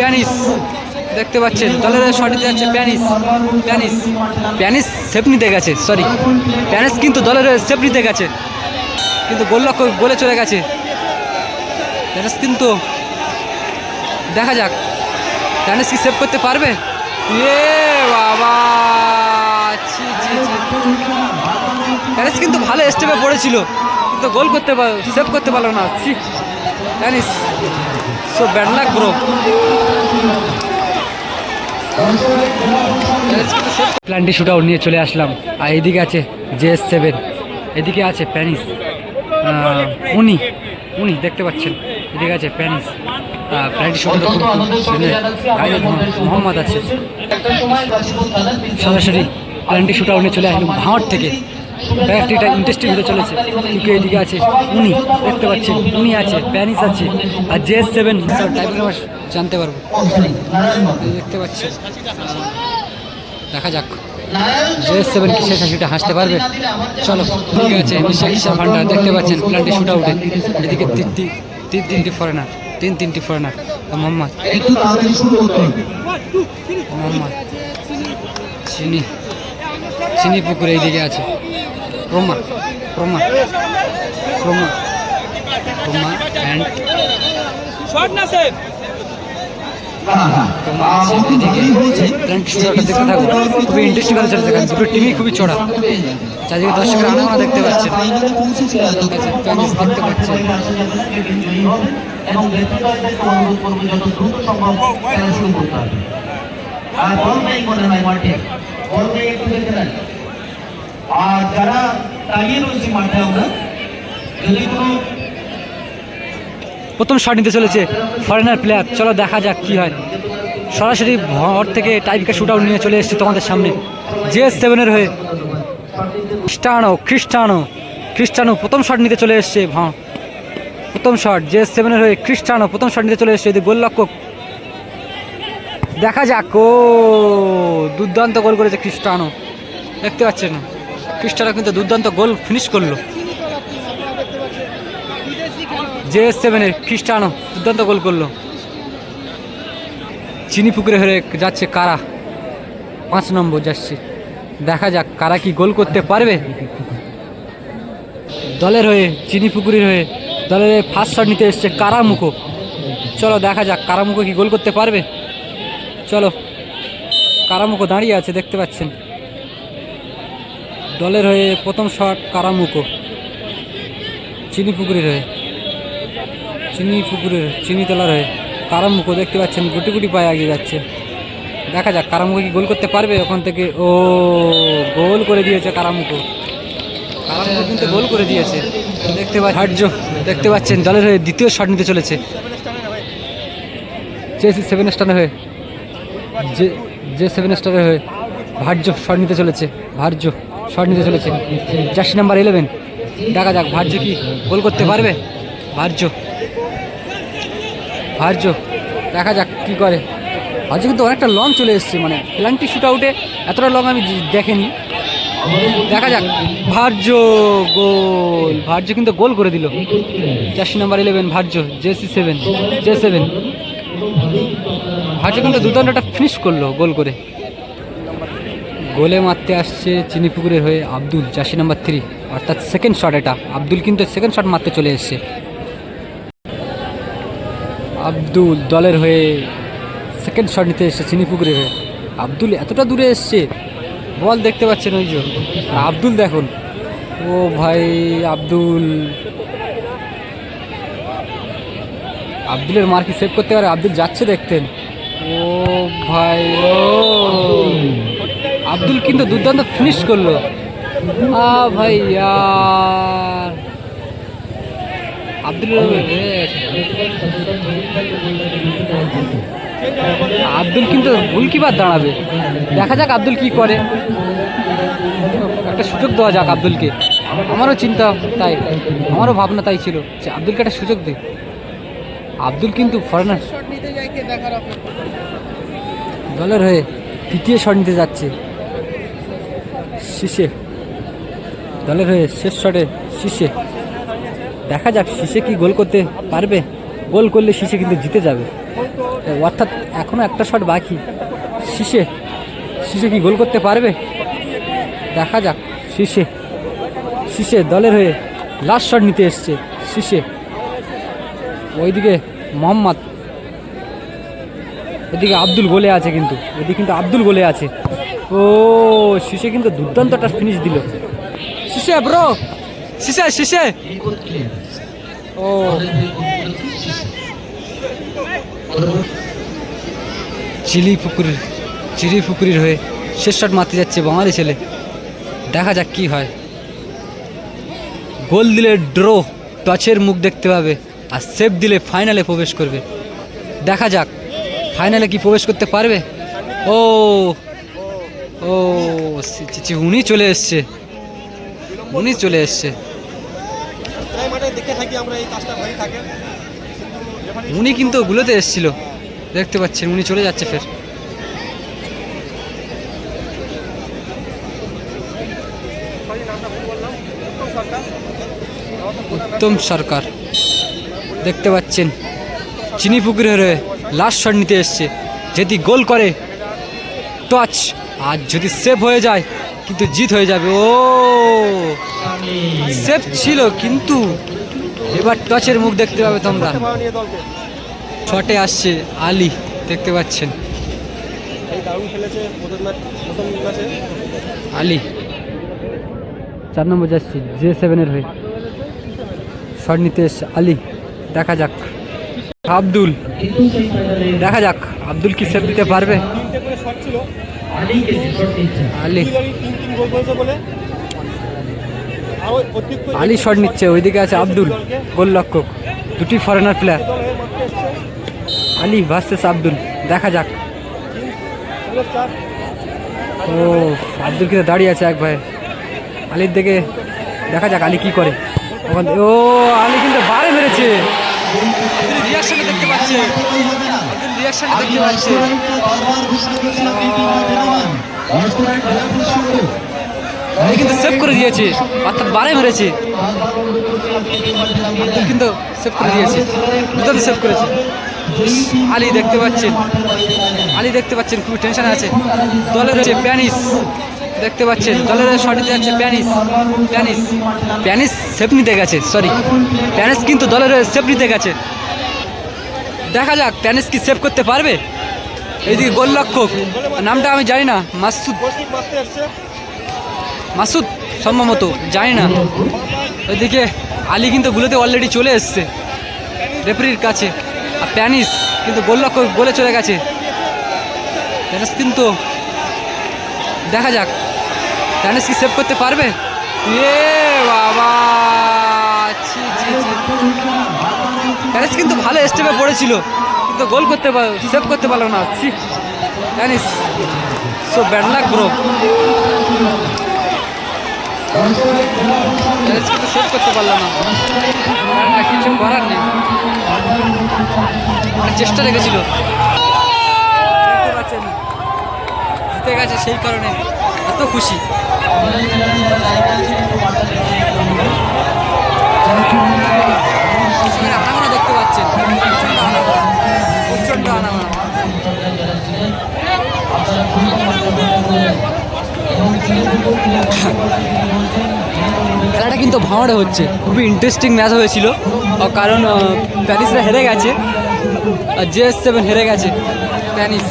প্যানিস। দেখতে পাচ্ছেন দলের শট যাচ্ছে প্যানিস প্যানিস প্যানিস সেফ নিতে গেছে সরি প্যানিস কিন্তু দলের সেফ নিতে গেছে, কিন্তু গোল লক্ষ্য, গোলে চলে গেছে। প্যানিস কিন্তু, দেখা যাক, প্যানিস কি সেভ করতে পারবে? এ বাবা প্যারিস কিন্তু ভালো স্টেপে পড়েছিল, কিন্তু গোল করতে সেভ করতে পারল না Paris so bad luck bro penalty shootout নিয়ে চলে আসলাম। আর এদিকে আছে জেএস সেভেন এদিকে আছে প্যানিস উনি উনি দেখতে পাচ্ছেন। এদিকে আছে প্যানিস প্ল্যান্টি শুট মোহাম্মদ আছে। সরাসরি প্ল্যান্টি শুট আউট নিয়ে চলে আসলাম ভাঁড় থেকে। ব্যাপারটা ইন্টারেস্টিং হতে চলেছে। কিন্তু এদিকে আছে? উনি দেখতে পাচ্ছেন উনি আছে প্যানিস আছে। আর জে সেভেন টাইপের জানতে পারব। দেখতে পাচ্ছেন। দেখা যাক। জে সেভেন কি শেষ হাসিটা হাসতে পারবে? চলো ঠিক আছে কিশোর ভান্ডার দেখতে পাচ্ছেন প্ল্যান্টি শুট আউটে এদিকে তিন তিন তিন তিনটি ফরেনার তিন তিনটি ফরেনার মোহাম্মদ। মোহাম্মদ চিনি। চিনি পুকুর এইদিকে আছে। Croma Croma Croma Croma and Croma আছে এদিকে প্ল্যান্ট শুটারটা খুবই ইন্টারেস্টিং হতে চলেছে কারণ দুটো টিমই খুবই চড়া। চারদিকে দর্শকের আনাগোনা দেখতে পাচ্ছেন ফ্যানিস দেখতে পাচ্ছেন এবং রেফারিদেরকে অনুরোধ করব যত দ্রুত সম্ভব খেলা শুরু করতে হবে আর বল নেই মনে হয় মাঠে বল নেই একটু দেখে আর যারা রয়েছে মাঠে আমরা, যদি কোনো প্রথম শট নিতে চলেছে ফরেনার প্লেয়ার চলো দেখা যাক কি হয়। সরাসরি ভর থেকে টাইপকে শুট আউট নিয়ে চলে এসেছে তোমাদের সামনে। জে সেভেনের হয়ে। খ্রিস্টানো খ্রিস্টানো খ্রিস্টানো প্রথম শট নিতে চলে এসছে, ভাঁ। প্রথম শট জে সেভেনের হয়ে খ্রিস্টানো প্রথম শট নিতে চলে এসছে এদিকে গোলরক্ষক। দেখা যাক, ও, দুর্দান্ত গোল করেছে খ্রিস্টানো। দেখতে পাচ্ছেন খ্রিস্টানো কিন্তু দুর্দান্ত গোল ফিনিশ করল। জে এস সেভেনের খ্রিস্টানো দুর্দান্ত গোল করল। চিনি পুকুরে হয়ে যাচ্ছে কারা? পাঁচ নম্বর যাচ্ছে দেখা যাক কারা কি গোল করতে পারবে। দলের হয়ে, চিনি পুকুরের হয়ে, দলের ফার্স্ট শট নিতে এসছে কারামুখো চলো দেখা যাক কারামুখো কি গোল করতে পারবে। চলো কারামুখো দাঁড়িয়ে আছে, দেখতে পাচ্ছেন। দলের হয়ে প্রথম শট কারামুখো চিনি পুকুরের হয়ে। চিনি পুকুরের চিনি তোলার হয়ে। কারামুখো দেখতে পাচ্ছেন গুটি গুটি পায়ে এগিয়ে যাচ্ছে। দেখা যাক কারামুখো কি গোল করতে পারবে? ওখান থেকে ও গোল করে দিয়েছে কারামুখো কারামুখো কিন্তু গোল করে দিয়েছে। দেখতে হার্য দেখতে পাচ্ছেন দলের হয়ে দ্বিতীয় শট নিতে চলেছে। চেসি সেভেন স্টারের হয়ে যে যে সেভেন স্টারের হয়ে ভার্য শট নিতে চলেছে ভার্য শট নিতে চলেছে। জার্সি নাম্বার ইলেভেন দেখা যাক, ভার্য কি গোল করতে পারবে? ভার্য। ভার্য, দেখা যাক কি করে। ভার্য কিন্তু অনেকটা লং চলে এসছে মানে প্ল্যান্টি শুট আউটে এতটা লং আমি দেখিনি। দেখা যাক, ভার্য গোল। ভার্য কিন্তু গোল করে দিল। জার্সি নাম্বার ইলেভেন ভার্য, জেসি সেভেন জে সেভেন ভার্য কিন্তু দুর্দান্তটা ফিনিশ করল গোল করে। গোলে মারতে আসছে চিনিপুকুরের হয়ে আব্দুল জার্সি নাম্বার থ্রি অর্থাৎ সেকেন্ড শট এটা। আব্দুল কিন্তু সেকেন্ড শট মারতে চলে এসছে। আব্দুল দলের হয়ে সেকেন্ড শট নিতে এসছে চিনিপুকুরের হয়ে। আব্দুল এতটা দূরে এসছে, বল দেখতে পাচ্ছেন ওই যে। আর আব্দুল দেখুন। ও ভাই, আব্দুল। আব্দুলের মার কি সেভ করতে পারে? আব্দুল যাচ্ছে দেখতেন ও ভাই, ও। আব্দুল কিন্তু দুর্দান্ত ফিনিশ করল। আ ভাই আব্দুল আব্দুল কিন্তু গোলকিপার দাঁড়াবে। দেখা যাক আব্দুল কি করে। একটা সুযোগ দেওয়া যাক আব্দুলকে। আমারও চিন্তা তাই আমারও ভাবনা তাই ছিল যে আব্দুলকে একটা সুযোগ দে। আব্দুল কিন্তু ফরেনার দলের হয়ে তৃতীয় শট নিতে যাচ্ছে। শীষে দলের হয়ে শেষ শটে শীষে দেখা যাক শীষে কি গোল করতে পারবে। গোল করলে শীষে কিন্তু জিতে যাবে। অর্থাৎ এখনও একটা শট বাকি। শীষে শীষে কি গোল করতে পারবে? দেখা যাক শীষে শীষে দলের হয়ে লাস্ট শট নিতে এসছে শীষে ওইদিকে মোহাম্মদ। ওদিকে আব্দুল গোলে আছে কিন্তু। ওদিকে কিন্তু আব্দুল গোলে আছে। ও শীষে কিন্তু দুর্দান্ত একটা ফিনিশ দিল। শীষে ব্রো শীষে শীষে ও। চিলি পুকুরের, চিলি পুকুরির হয়ে শেষ শট মারতে যাচ্ছে বাঙালি ছেলে। দেখা যাক কি হয়। গোল দিলে ড্র টচের মুখ দেখতে পাবে আর সেভ দিলে ফাইনালে প্রবেশ করবে। দেখা যাক ফাইনালে কি প্রবেশ করতে পারবে? ও। ও উনি চলে এসছে। উনি চলে এসছে। উনি কিন্তু ওগুলোতে এসেছিল। দেখতে পাচ্ছেন, উনি চলে যাচ্ছে ফের। উত্তম সরকার। দেখতে পাচ্ছেন, চিনি পুকুরে লাস্ট শট নিতে এসছে। যদি গোল করে, টচ। আর যদি সেভ হয়ে যায়, কিন্তু জিত হয়ে যাবে। ও সেভ ছিল, কিন্তু এবার টচের মুখ দেখতে পাবে তোমরা। শটে আসছে আলি, দেখতে পাচ্ছেন। আলী, চার নম্বর যাচ্ছি জে সেভেনের হয়ে। শট নিতে আলী, দেখা যাক। আব্দুল, দেখা যাক, আব্দুল কি সেভ দিতে পারবে তিনটে করে শট ছিল আলীকে যে শট নিচ্ছে আলী দুই দলই তিন তিন গোল করেছে বলে আর ওই অতিরিক্ত শট নিচ্ছে ওইদিকে আছে আব্দুল গোল লক্ষক দুটি foreigner player Ali versus Abdul দেখা যাক। ও আব্দুল কিন্তু দাঁড়িয়ে আছে এক ভাই। আলীর দিকে দেখা যাক আলী কি করে। ওখান ও আলী কিন্তু বারে মেরেছে। দেখতে পাচ্ছে। রিয়াকশনে দেখতে পাচ্ছে। আলী কিন্তু সেভ করে দিয়েছে। অর্থাৎ বারে মেরেছে। কিন্তু সেভ করে দিয়েছে। দুটো সেভ করেছে। আলী দেখতে পাচ্ছেন। আলী দেখতে পাচ্ছেন খুবই টেনশনে আছে। দলের হচ্ছে প্যানিস। দেখতে পাচ্ছেন দলের শট যাচ্ছে প্যানিস। প্যানিস। প্যানিস সেফ নিতে গেছে সরি প্যানিস কিন্তু দলের সেফ নিতে গেছে। দেখা যাক, প্যানিস কি সেভ করতে পারবে? এইদিকে গোলরক্ষক, নামটা আমি জানি না, মাসুদ। মাসুদ, সম্ভবত, জানি না। ওইদিকে আলী কিন্তু গুলোতে অলরেডি চলে এসছে রেফারির কাছে। আর প্যানিস কিন্তু গোলরক্ষক গোলে চলে গেছে। প্যানিস কিন্তু দেখা যাক, প্যানিস কি সেভ করতে পারবে? এ বাবা প্যানিস কিন্তু ভালো স্টেপে পড়েছিল, কিন্তু গোল করতে সেভ করতে পারল না। ছি প্যানিস সো ব্যাড লাক ব্রো কিন্তু সেভ করতে পারল না। কিছু করার নেই। চেষ্টা রেখেছিল। জিতে গেছে সেই কারণে। এত খুশি। আনাগোনা দেখতে পাচ্ছেন। প্রচণ্ড আনাগোনা। খেলাটা কিন্তু ভাঁড়ে হচ্ছে। খুবই ইন্টারেস্টিং ম্যাচ হয়েছিল। কারণ প্যারিসরা হেরে গেছে। আর জে সেভেন হেরে গেছে। প্যারিস।